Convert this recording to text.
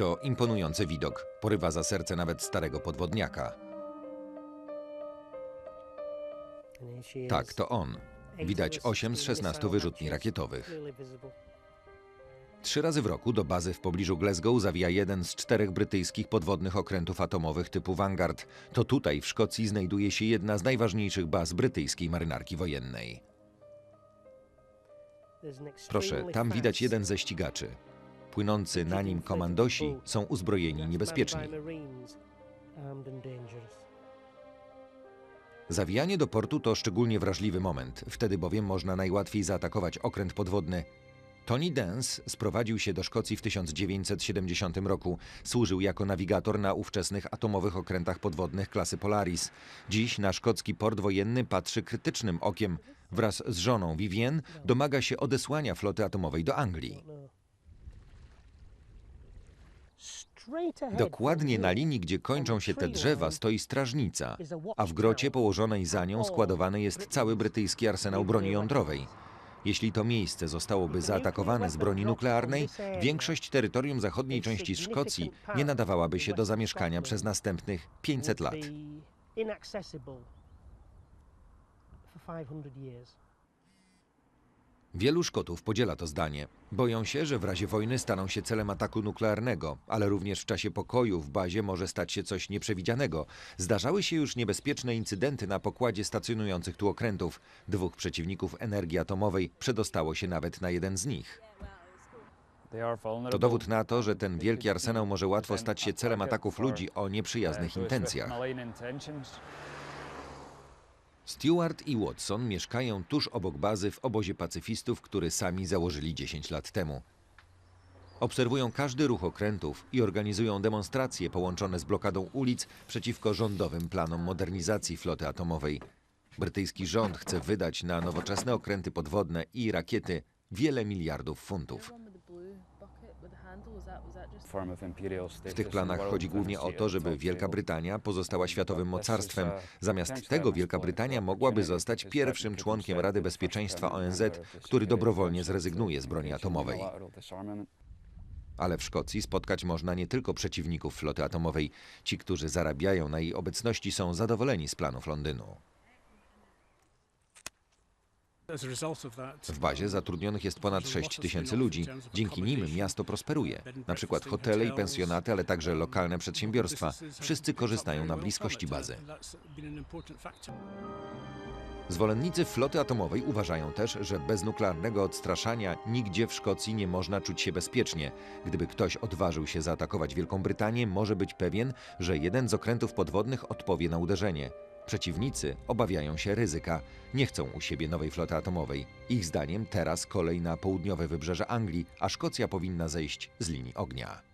To imponujący widok. Porywa za serce nawet starego podwodniaka. Tak, to on. Widać 8 z 16 wyrzutni rakietowych. Trzy razy w roku do bazy w pobliżu Glasgow zawija jeden z czterech brytyjskich podwodnych okrętów atomowych typu Vanguard. To tutaj w Szkocji znajduje się jedna z najważniejszych baz brytyjskiej marynarki wojennej. Proszę, tam widać jeden ze ścigaczy. Płynący na nim komandosi są uzbrojeni niebezpiecznie. Zawijanie do portu to szczególnie wrażliwy moment, wtedy bowiem można najłatwiej zaatakować okręt podwodny. Tony Dance sprowadził się do Szkocji w 1970 roku. Służył jako nawigator na ówczesnych atomowych okrętach podwodnych klasy Polaris. Dziś na szkocki port wojenny patrzy krytycznym okiem. Wraz z żoną Vivien domaga się odesłania floty atomowej do Anglii. Dokładnie na linii, gdzie kończą się te drzewa, stoi strażnica, a w grocie położonej za nią składowany jest cały brytyjski arsenał broni jądrowej. Jeśli to miejsce zostałoby zaatakowane z broni nuklearnej, większość terytorium zachodniej części Szkocji nie nadawałaby się do zamieszkania przez następnych 500 lat. Wielu Szkotów podziela to zdanie. Boją się, że w razie wojny staną się celem ataku nuklearnego, ale również w czasie pokoju w bazie może stać się coś nieprzewidzianego. Zdarzały się już niebezpieczne incydenty na pokładzie stacjonujących tu okrętów. Dwóch przeciwników energii atomowej przedostało się nawet na jeden z nich. To dowód na to, że ten wielki arsenał może łatwo stać się celem ataków ludzi o nieprzyjaznych intencjach. Stewart i Watson mieszkają tuż obok bazy w obozie pacyfistów, który sami założyli 10 lat temu. Obserwują każdy ruch okrętów i organizują demonstracje połączone z blokadą ulic przeciwko rządowym planom modernizacji floty atomowej. Brytyjski rząd chce wydać na nowoczesne okręty podwodne i rakiety wiele miliardów funtów. W tych planach chodzi głównie o to, żeby Wielka Brytania pozostała światowym mocarstwem. Zamiast tego Wielka Brytania mogłaby zostać pierwszym członkiem Rady Bezpieczeństwa ONZ, który dobrowolnie zrezygnuje z broni atomowej. Ale w Szkocji spotkać można nie tylko przeciwników floty atomowej. Ci, którzy zarabiają na jej obecności, są zadowoleni z planów Londynu. W bazie zatrudnionych jest ponad 6 tysięcy ludzi. Dzięki nim miasto prosperuje. Na przykład hotele i pensjonaty, ale także lokalne przedsiębiorstwa. Wszyscy korzystają na bliskości bazy. Zwolennicy floty atomowej uważają też, że bez nuklearnego odstraszania nigdzie w Szkocji nie można czuć się bezpiecznie. Gdyby ktoś odważył się zaatakować Wielką Brytanię, może być pewien, że jeden z okrętów podwodnych odpowie na uderzenie. Przeciwnicy obawiają się ryzyka, nie chcą u siebie nowej floty atomowej. Ich zdaniem teraz kolej na południowe wybrzeże Anglii, a Szkocja powinna zejść z linii ognia.